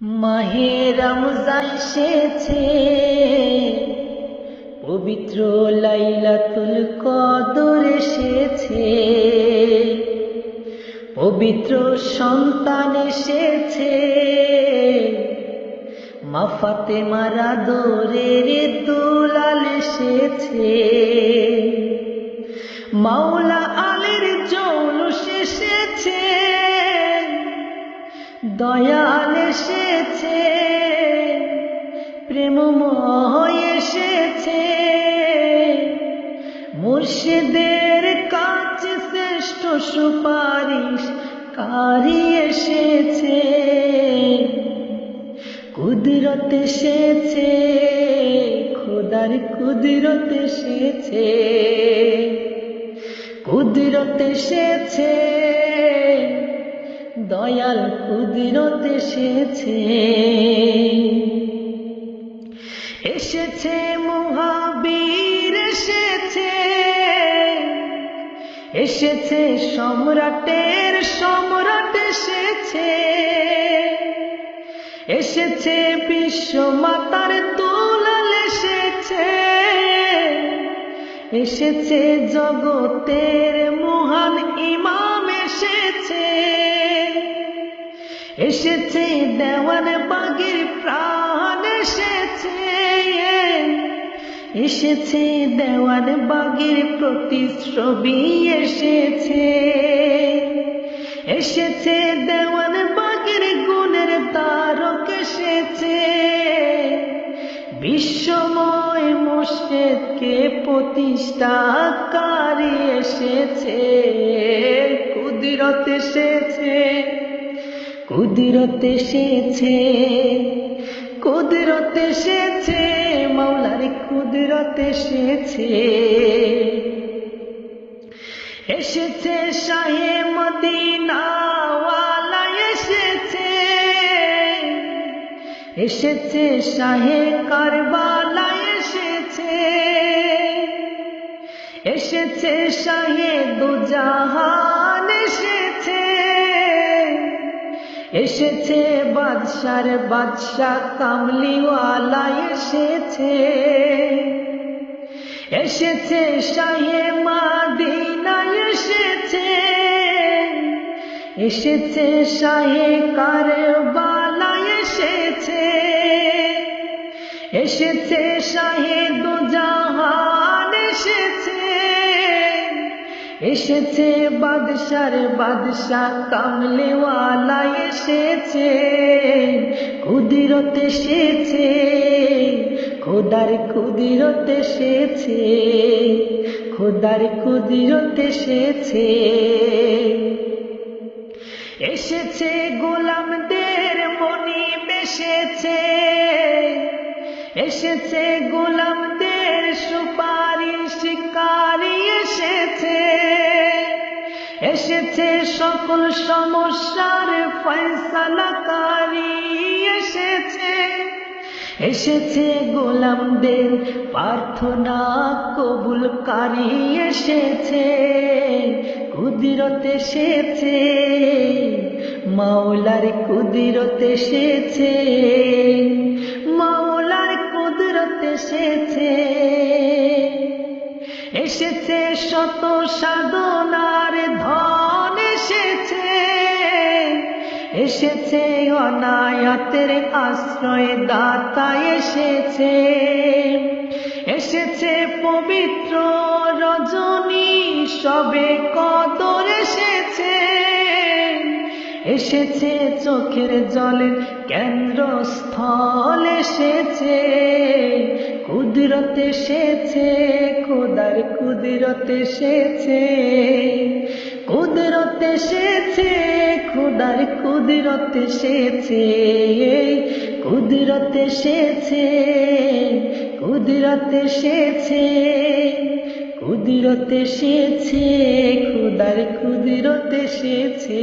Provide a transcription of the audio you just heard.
মাহে রমজান এসেছে পবিত্র লাইলাতুল কদর এসেছে পবিত্র সন্তান এসেছে। মাফাতে মারা দোরের দুলাল এসেছে, মাওলা দয়াল এসেছে, প্রেমময় এসেছে। মুর্শিদের কাছে শ্রেষ্ঠ সুপারিশ কারি এসেছে। কুদরত এসেছে, খোদার কুদরত এসেছে। কুদরত এসেছে দয়াল কুদরত এসেছে। এসেছে মহাবীর, এসেছে। এসেছে সম্রাটের, সম্রাট এসেছে। এসেছে বিশ্ব মাতার তুলাল এসেছে। এসেছে জগতের মহান ইমাম। এসেছে দেওয়ান বাগির প্রাণ, এসেছে এসেছে দেওয়ান বাগির প্রতিশ্রবী এসেছে এসেছে দেওয়ান বাগির গুণের তারক, এসেছে। বিশ্বময় মুর্শেদকে প্রতিষ্ঠাকারী এসেছে। কুদিরত এসেছে কুদিরত এসেছে, মাওলার কুদিরত এসেছে। এসেছে শাহে মদিনাওয়ালা এসেছে এসেছে শাহে কারবালা এসেছে। এসেছে শাহে দুজাহান এসেছে। এসেছে বাদশার বাদশাহ কামলিওয়ালা এসেছে। এসেছে শাহে মাদিনা এসেছে। এসেছে শাহে কারবালা এসেছে। এসেছে শাহে দুজাহান এসেছে। এসেছে বাদশার বাদশাহ কামলেওয়ালা এসেছে কুদিরত এসেছে, খোদার কুদিরত এসেছে, খোদার কুদিরত এসেছে। এসেছে গোলামদের মনি বেসেছে এসেছে গোলামদের এসেছে সকল সমস্যার ফয়সালাকারী, এসেছে। এসেছে গোলামদের প্রার্থনা কবুলকারী, এসেছে। কুদিরত এসেছে, মাওলার কুদিরত এসেছে। মাওলার কুদিরত এসেছে। এসেছে শত সাধনার ধন এসেছে। এসেছে অনায়াতের আশ্রয় দাতা এসেছে। এসেছে পবিত্র রজনী, সবে কদর এসেছে। এসেছে চোখের জলের কেন্দ্রস্থল এসেছে। কুদিরত এসেছে, খোদার কুদিরত এসেছে। কুদিরত এসেছে, খোদার কুদিরত এসেছে। কুদিরত এসেছে কুদিরত এসেছে। কুদিরত এসেছে, খোদার কুদিরত এসেছে।